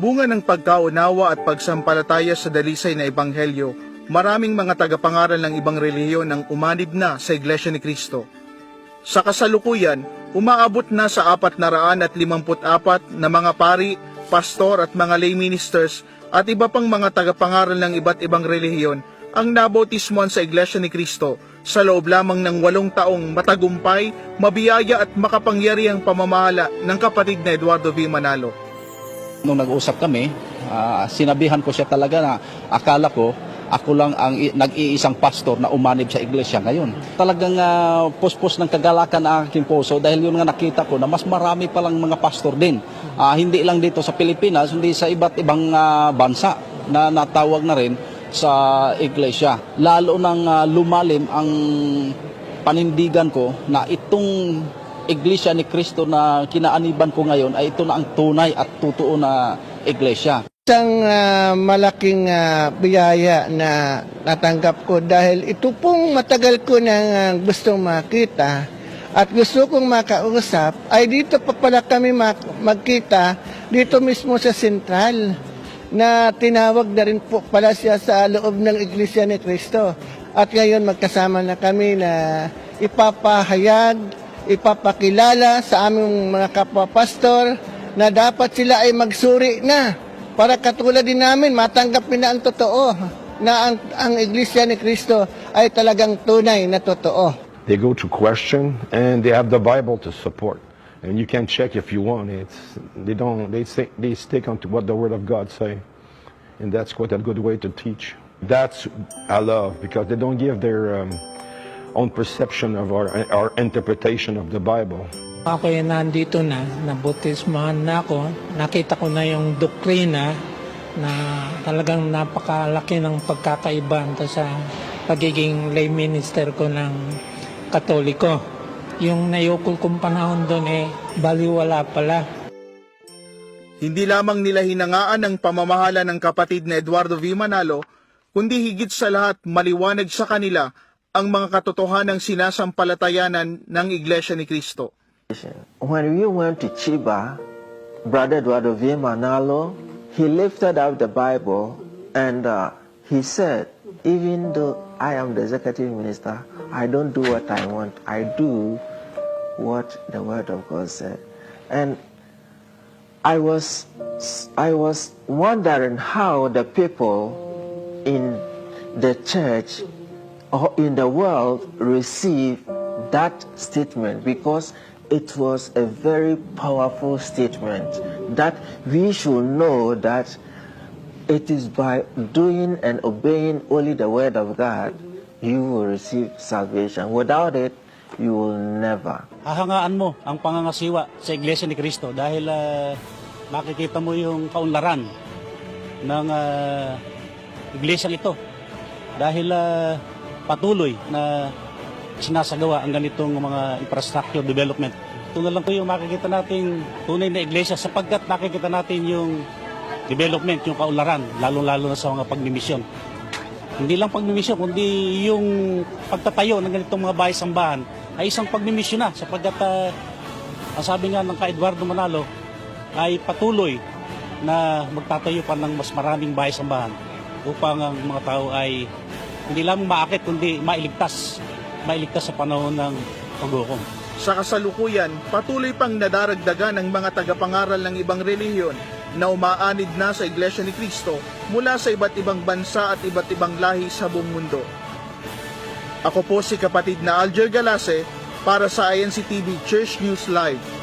Bunga ng pagkaunawa at pagsampalataya sa dalisay na ebanghelyo, maraming mga tagapangaral ng ibang relihiyon ang umanib na sa Iglesia ni Kristo. Sa kasalukuyan, umaabot na sa apat na mga pari, pastor at mga lay ministers at iba pang mga tagapangaral ng iba't ibang relihiyon ang nabautismuhan sa Iglesia ni Kristo sa loob lamang ng walong taong matagumpay, mabiyaya at makapangyarihang pamamahala ng kapatid na Eduardo V. Manalo. Nung nag-usap kami, ah, sinabihan ko siya talaga na akala ko ako lang ang nag-iisang pastor na umanib sa iglesia ngayon. Talagang uh, puspos ng kagalakan ang aking puso dahil yun nga nakita ko na mas marami palang mga pastor din. Ah, hindi lang dito sa Pilipinas, hindi sa iba't ibang ah, bansa na natawag na rin sa iglesia. Lalo nang ah, lumalim ang panindigan ko na itong iglesia ni Kristo na kinaaniban ko ngayon ay ito na ang tunay at totoo na iglesia. Isang ah, malaking ah, biyaya na natanggap ko dahil ito pong matagal ko nang ah, gustong makita at gusto kong makausap ay dito pa pala kami magkita dito mismo sa sentral na tinawag na rin po pala siya sa loob ng Iglesia ni Cristo. At ngayon magkasama na kami na ipapahayag, ipapakilala sa aming mga kapwa-pastor na dapat sila ay magsuri na para katulad din namin matanggapin na ang totoo na ang, ang Iglesia ni Cristo ay talagang tunay na totoo. They go to question and they have the Bible to support. And you can check if you want. It's they don't they stick they stick on to what the Word of God say, and that's quite a good way to teach. That's I love because they don't give their um, own perception of our our interpretation of the Bible. Ako ay nandito na, nabutismahan na ako, nakita ko na yung doktrina na talagang napakalaki ng pagkakaiba sa pagiging lay minister ko ng katoliko. Yung nayukol kong panahon doon eh, baliwala pala. Hindi lamang nila hinangaan ang pamamahala ng kapatid na Eduardo V. Manalo, kundi higit sa lahat maliwanag sa kanila ang mga katotohanang sinasampalatayanan ng Iglesia ni Kristo. When we went to Chiba, Brother Eduardo V. Manalo, he lifted up the Bible and uh, he said, even though I am the executive minister, I don't do what I want. I do what the Word of God said. And I was, I was wondering how the people in the church in the world receive that statement because it was a very powerful statement that we should know that it is by doing and obeying only the word of God you will receive salvation. Without it, you will never. Hahangaan mo ang pangangasiwa sa iglesia ni Kristo dahil ah, makikita mo yung kaunlaran ng uh, iglesia ito. Dahil ah, patuloy na sinasagawa ang ganitong mga infrastructure development. Ito na lang po yung makikita nating tunay na iglesia sapagkat nakikita natin yung development, yung kaunlaran, lalong-lalo na sa mga pagmimisyon. Hindi lang pagmimisyon, kundi yung pagtatayo ng ganitong mga bahay-sambahan ay isang pagmimisyon na sapagkat ah, ang sabi nga ng ka Eduardo Manalo ay patuloy na magtatayo pa ng mas maraming bahay-sambahan upang ang mga tao ay hindi lang maakit kundi mailigtas mailigtas sa panahon ng paghukom. Sa kasalukuyan, patuloy pang nadaragdagan ang mga tagapangaral ng ibang relihiyon na umaanid na sa Iglesia ni Kristo mula sa iba't ibang bansa at iba't ibang lahi sa buong mundo. Ako po si kapatid na Alger Galase para sa INC TV Church News Live.